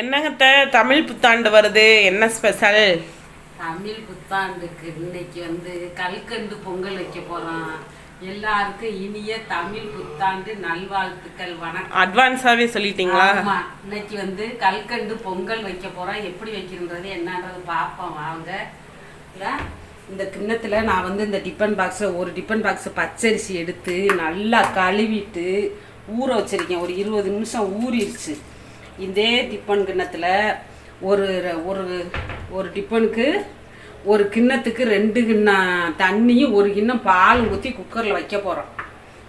என்னங்க அத்தை, தமிழ் புத்தாண்டு வருது. என்ன ஸ்பெஷல் தமிழ் புத்தாண்டுக்கு இன்னைக்கு வந்து கல்கண்டு பொங்கல் வைக்க போறோம். எல்லாருக்கும் இனிய தமிழ் புத்தாண்டு நல்வாழ்த்துக்கள் வணக்கம். அட்வான்ஸாவே சொல்லிட்டீங்களா? ஆமா. இன்னைக்கு வந்து கல்கண்டு பொங்கல் வைக்க போறோம். எப்படி வைக்கிறன்றது என்னன்றது பார்ப்போம். வாங்க. இந்த கிண்ணத்துல நான் வந்து இந்த டிஃபன் பாக்ஸை ஒரு டிஃபன் பாக்ஸ் பச்சரிசி எடுத்து நல்லா கழுவிட்டு ஊற வச்சிருக்கேன். ஒரு இருபது நிமிஷம் ஊறிடுச்சு. இதே டிஃபன் கிண்ணத்துல ஒரு ஒரு ஒரு டிஃபனுக்கு ஒரு கிண்ணத்துக்கு ரெண்டு கிண்ணம் தண்ணியும் ஒரு கிண்ணம் பால் ஊற்றி குக்கரில் வைக்க போகிறோம்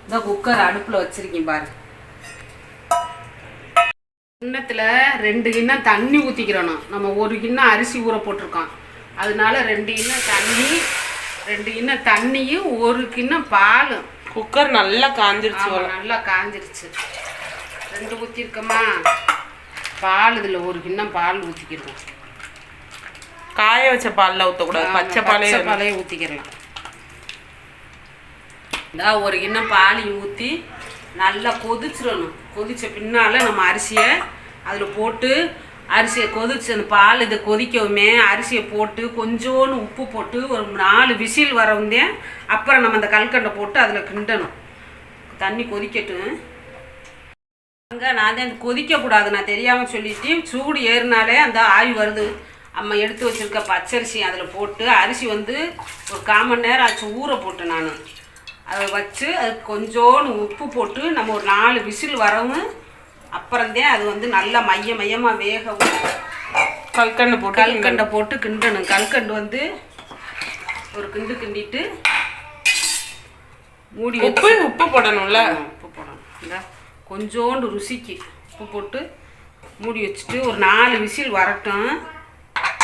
இந்த குக்கர் அடுப்பில் வச்சிருக்கேன் பாரு. கிண்ணத்தில் ரெண்டு கிண்ணம் தண்ணி ஊற்றிக்கிறணும் நம்ம ஒரு கிண்ணம் அரிசி ஊற போட்டிருக்கோம். அதனால ரெண்டு கிண்ணம் தண்ணி ரெண்டு கிண்ணம் தண்ணியும் ஒரு கிண்ணம் பாலும். குக்கர் நல்லா காஞ்சிருச்சு நல்லா காஞ்சிருச்சு. ரெண்டு ஊற்றிருக்கோமா பால் இதில் ஒரு கிண்ணம் பால் ஊற்றிக்கிறோம் காய வச்ச பால்ல ஊத்தக்கூடாது. பச்சை பாலே பச்சை பாலையே ஊற்றிக்கிறலாம் இந்தா ஒரு கிண்ணம் பாலையும் ஊற்றி நல்லா கொதிச்சிடணும். கொதிச்ச பின்னால் நம்ம அரிசியை அதில் போட்டு அரிசியை கொதிச்சு அந்த பால் இதை கொதிக்கவுமே அரிசியை போட்டு கொஞ்சோண்டு உப்பு போட்டு ஒரு நாலு விசில் வரவுந்தே அப்புறம் நம்ம அந்த கல்கண்டை போட்டு அதில் கிண்டணும். தண்ணி கொதிக்கட்டும். அங்கே நான் தான் கொதிக்கக்கூடாது. நான் தெரியாமல் சொல்லிட்டு சூடு ஏறினாலே அந்த ஆவி வருது. அம்மா எடுத்து வச்சிருக்க பச்சரிசி அதில் போட்டு அரிசி வந்து ஒரு கால் மணி நேரம் ஆச்சு ஊற போட்டு நான். அதை வச்சு அதுக்கு கொஞ்சோண்டு உப்பு போட்டு நம்ம ஒரு நாலு விசில் வரவும் அப்புறம்தான் அது வந்து நல்லா மைய மையமாக வேகவும் கல்கண்டு போட்டு கல்கண்டை போட்டு கிண்டணும். கல்கண்டு வந்து ஒரு கிண்டு கிண்டிட்டு மூடி உப்பு உப்பு போடணும்ல? உப்பு போடணும். இந்த. கொஞ்சோண்டு ருசிக்கு உப்பு போட்டு மூடி வச்சுட்டு ஒரு நாலு விசில் வரட்டும்.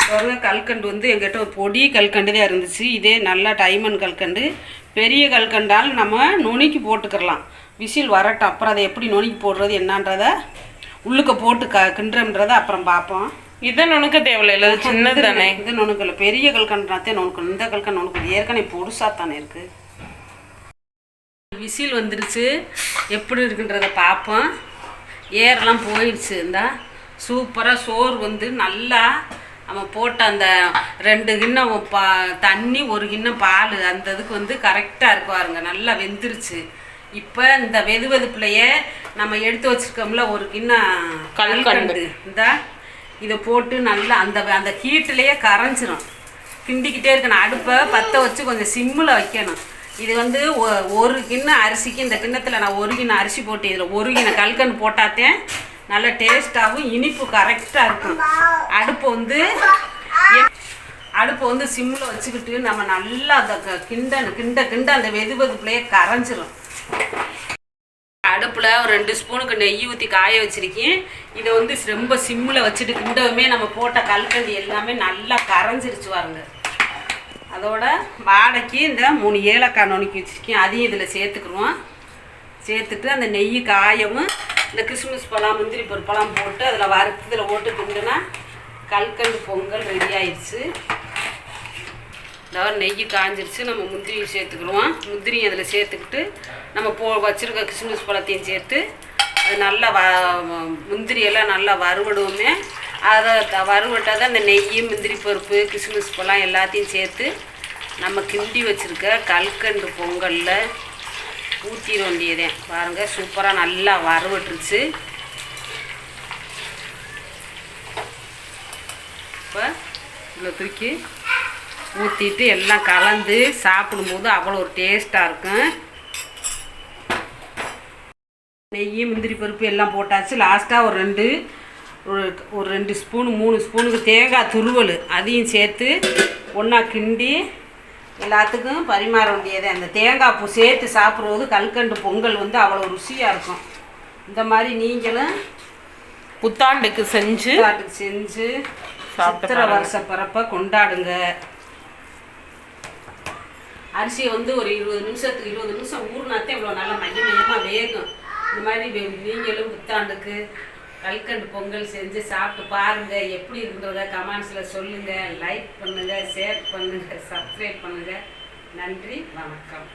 பாருங்க கல்கண்டு வந்து எங்கிட்ட ஒரு பொடி கல்கண்டு தான் இருந்துச்சு. இதே நல்லா டைமண்ட் கல்கண்டு. பெரிய கல்கண்டால் நம்ம நுணுக்கி போட்டுக்கிறலாம். விசில் வரட்டும். அப்புறம் அதை எப்படி நுணுக்கி போடுறது என்னன்றத உள்ளுக்க போட்டு க கிண்டுறன்றத அப்புறம் பார்ப்போம். இதை நுணுக்க தேவையில்ல சின்னது தானே? இது நுணுக்கல பெரிய கல்கண்டாத்தே நுணுக்கணும். இந்த கல்கண்டு நுணுக்கணும் ஏற்கனவே பொடுசா தானே இருக்குது விசில் வந்துருச்சு. எப்படி இருக்குன்றத பார்ப்போம். ஏரெல்லாம் போயிடுச்சு இந்த சூப்பராக சோறு வந்து நல்லா நம்ம போட்ட அந்த ரெண்டு கிண்ணம் பா தண்ணி ஒரு கிண்ணம் பால் அந்த இதுக்கு வந்து கரெக்டாக இருக்கு பாருங்க. நல்லா வெந்துருச்சு. இப்போ இந்த வெது வெதுப்புலையே நம்ம எடுத்து வச்சிருக்கோம்ல ஒரு கிண்ணம். கல்கண்டு. இந்த இதை போட்டு நல்லா அந்த அந்த ஹீட்டுலேயே கரைஞ்சிரும். கிண்டிக்கிட்டே இருக்கணும். அடுப்பை பற்ற வச்சு கொஞ்சம் சிம்மில் வைக்கணும். இது வந்து ஒ- ஒரு கிண்ணம் அரிசிக்கு இந்த கிண்ணத்தில் நான் ஒரு கிண்ணம் அரிசி போட்டு இதில் ஒரு கிண்ணம் கல்கண்டு போட்டாத்தேன் நல்ல டேஸ்ட்டாகவும் இனிப்பு கரெக்டாக இருக்கும். அடுப்பு வந்து எ- அடுப்பை வந்து சிம்மில் வச்சுக்கிட்டு நம்ம நல்லா அந்த க- கிண்ட கிண்ட அந்த வெது வெதுப்புலையே கரைஞ்சிரும். அடுப்பில் ஒரு ரெண்டு ஸ்பூனுக்கு நெய் ஊற்றி காய வச்சுருக்கேன். இதை வந்து ரொம்ப சிம்மில் வச்சுட்டு கிண்டவுமே நம்ம போட்ட கல்கண்டு எல்லாமே நல்லா கரைஞ்சிருச்சு வாருங்க அதோட வாடைக்கு இந்த மூணு ஏலக்காய் நுணுக்கி வச்சுருக்கேன். அதையும் இதில் சேர்த்துக்குருவோம் சேர்த்துட்டு அந்த நெய் காயவும் இந்த கிறிஸ்மஸ் பழம் முந்திரி பருப்பெல்லாம் போட்டு அதில் வறுத்து இதில் போட்டு திண்டுனா கல்கண்டு பொங்கல் ரெடி ஆயிடுச்சு அதாவது நெய் காஞ்சிருச்சு. நம்ம முந்திரியும் சேர்த்துக்கிடுவோம் முந்திரியும் அதில் சேர்த்துக்கிட்டு நம்ம போ வச்சுருக்க கிறிஸ்மஸ் பழத்தையும் சேர்த்து அது நல்லா வ முந்திரியெல்லாம் நல்லா வறுவடுவோமே. அதை த- வறுவட்டால் தான் அந்த நெய் முந்திரி பருப்பு கிஸ்மிஸ் பழம் எல்லாத்தையும் சேர்த்து நம்ம கிண்டி வச்சுருக்க கல்கண்டு பொங்கலில் ஊற்றிட வேண்டியதே. பாருங்கள் சூப்பராக நல்லா வறுவட்டுருச்சு இப்போ இவ்வளோ தூக்கி ஊற்றிட்டு எல்லாம் கலந்து சாப்பிடும்போது அவ்வளோ ஒரு டேஸ்ட்டாக இருக்கும் நெய் முந்திரி பருப்பு எல்லாம் போட்டாச்சு. லாஸ்ட்டாக ஒரு ரெண்டு ஒரு ஒரு ரெண்டு ஸ்பூனு மூணு ஸ்பூனுக்கு தேங்காய் துருவல் அதையும் சேர்த்து ஒன்றா கிண்டி எல்லாத்துக்கும் பரிமாற வேண்டியது. அந்த தேங்காய் பூ சேர்த்து சாப்பிட்றது கல்கண்டு பொங்கல் வந்து அவ்வளோ ருசியாக இருக்கும். இந்த மாதிரி நீங்களும் புத்தாண்டுக்கு செஞ்சு காட்டுக்கு செஞ்சு சித்திரை வருஷ பிறப்ப கொண்டாடுங்க. அரிசியை வந்து ஒரு இருபது நிமிஷத்துக்கு இருபது நிமிஷம் ஊறினாத்தே இவ்வளோ நல்லா மைய மையமாக வேகும். இந்த மாதிரி நீங்களும் புத்தாண்டுக்கு கல்கண்டு பொங்கல் செஞ்சு சாப்பிட்டு பாருங்கள் எப்படி இருந்தத கமெண்ட்ஸில் சொல்லுங்கள் லைக் பண்ணுங்க ஷேர் பண்ணுங்கள் சப்ஸ்கிரைப் பண்ணுங்கள் நன்றி வணக்கம்.